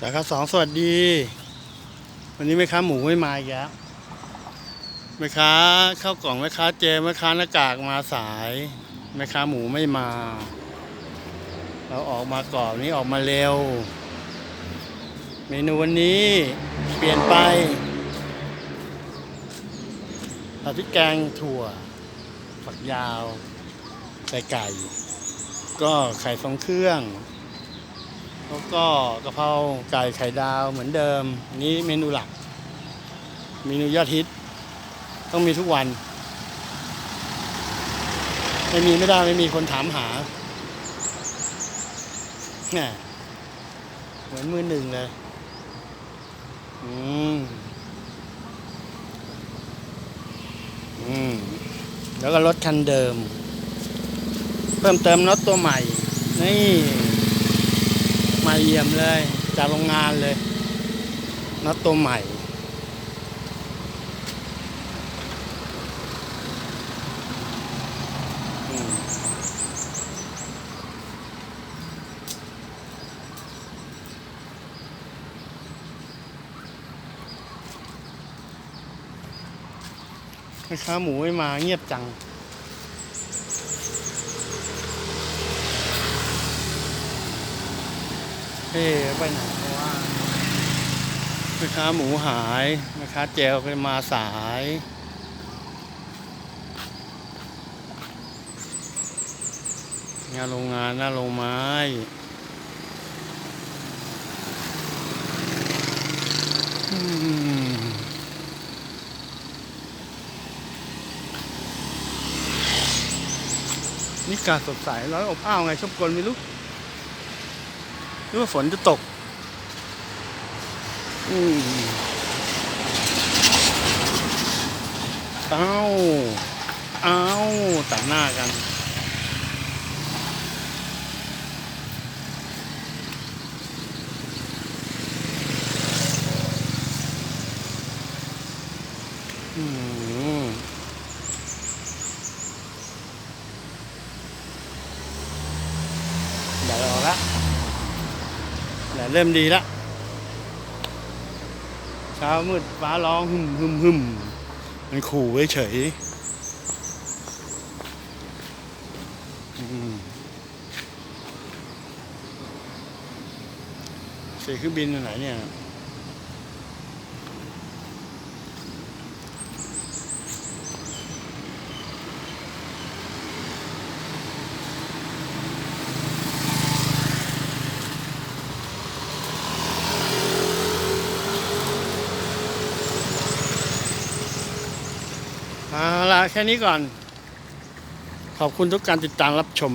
สาขาสองสวัสดี วันนี้แม่ค้าหมูไม่มาอีกแล้วแม่ค้าข้าวกล่องแม่ค้าเจแม่ค้าหน้ากากมาสายแม่ค้าหมูไม่มา เราออกมาก่อนนี้ออกมาเร็ว เมนูวันนี้เปลี่ยนไปผัดพริกแกงถั่ว ฝักยาวใส่ไก่ ก็ไข่ทรงเครื่อง แล้วก็กะเพราไก่ไข่ดาวเหมือนเดิม อันนี้เมนูหลัก เมนูยอดฮิต ต้องมีทุกวัน ไม่มีไม่ได้ไม่มีคนถามหาแหม่เหมือนมือหนึ่งเลย อืม อืม แล้วก็รถคันเดิม เพิ่มเติมรถตัวใหม่ นี่ มาเยี่ยมเลย จากโรงงานเลยน็อตตัวใหม่แม่ค้าหมูไม่มาเงียบจัง เฮ้ไปไหนว่าแม่ค้าหมูหายแม่ค้าเจลก็มาสายงานโรงงานหน้าโรงไม้นี่กาสดใสร้อยอบอ้าวไงชอบกลไม่รู้ หรือว่าฝนจะตก อืมเอ้าเอ้าตัดหน้ากันอืมเดี๋ยวออกละ แดด เริ่มดีแล้วเช้ามืดฟ้าร้องหึมหึมหึมมันขู่ไว้เฉยเสียเครื่องบินอยู่ไหนเนี่ย เอาละแค่นี้ก่อน ขอบคุณทุกการติดตามรับชม